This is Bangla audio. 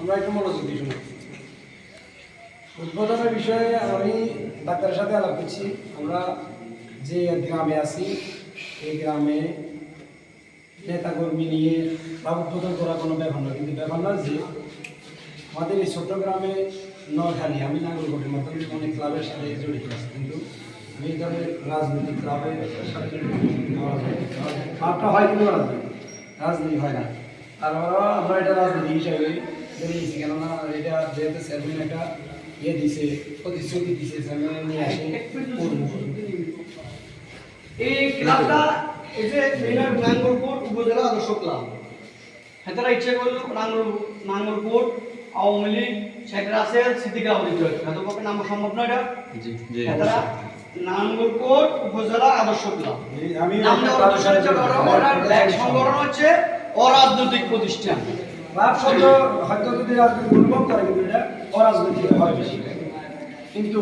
আমরা একটু উদ্বোধনের বিষয়ে আমি ডাক্তারের সাথে আলাপ করছি। আমরা যে গ্রামে আছি, এই গ্রামে নেতাকর্মী নিয়ে লাভ উদ্বোধন করা কোনো ব্যাপার না কিন্তু ব্যাপার না যে, আমাদের এই ছোট্ট গ্রামে নখালি আমি নাগরকোটের মাধ্যমে অনেক ক্লাবের সাথে জড়িত আছি। কিন্তু এই রাজনৈতিক ক্লাবের সাথে হয় কিন্তু রাজনীতি? রাজনীতি হয় না। আর আমরা এটা রাজনীতি হিসাবে ধরে নিয়েছি কেননা এটা যেহেতু চেয়ারম্যান একটা ইয়ে দিছে, প্রতিশ্রুতি দিছে চেয়ারম্যান নিয়ে আসে এই ক্লাবটা, এই যে নাঙ্গলকোট উপজেলা আদর্শ ক্লাব। হেতারা ইচ্ছে করল নাঙ্গল নাঙ্গলকোট আওয়ামী লীগ শেখ রাসেল সিদ্দিক আহমদ পক্ষে নাম সম্ভব নয় এটা? হেতারা নাঙ্গলকোট উপজেলা আদর্শ ক্লাব আমি সংগঠন হচ্ছে অরাজনৈতিক প্রতিষ্ঠান। লাভ শব্দ হয়তো যদি রাজনীতি উদ্ভব করে কিন্তু এটা অরাজনৈতিক হয় কিন্তু